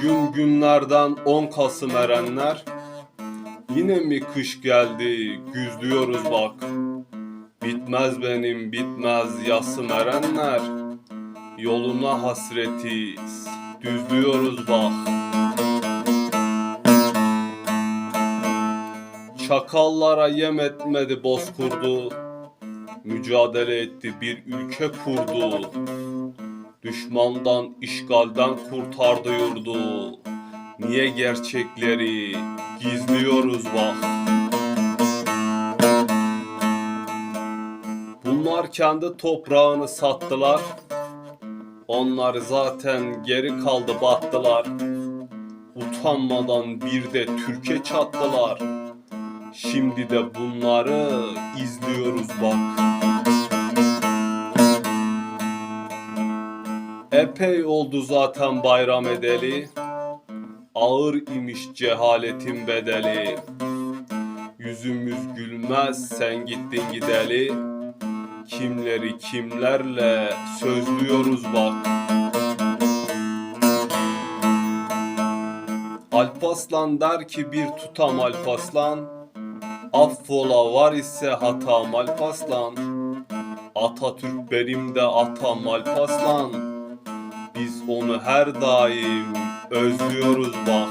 Bugün günlerden 10 Kasım erenler Yine mi kış geldi güzlüyoruz bak. Bitmez benim bitmez yasım erenler Yoluna hasretiz düzlüyoruz bak. Çakallara yem etmedi bozkurdu Mücadele etti bir ülke kurdu Düşmandan, işgalden kurtardı yurdu. Niye gerçekleri gizliyoruz bak. Bunlar kendi toprağını sattılar. Onlar zaten geri kaldı battılar. Utanmadan bir de Türkiye çattılar. Şimdi de bunları izliyoruz bak. Epey oldu zaten bayram edeli. Ağır imiş cehaletin bedeli. Yüzümüz gülmez sen gittin gideli. Kimleri kimlerle sözlüyoruz bak. Alpaslan der ki bir tutam Alpaslan. Affola var ise hatam Alpaslan. Atatürk benim de atam Alpaslan biz onu her daim özlüyoruz bak.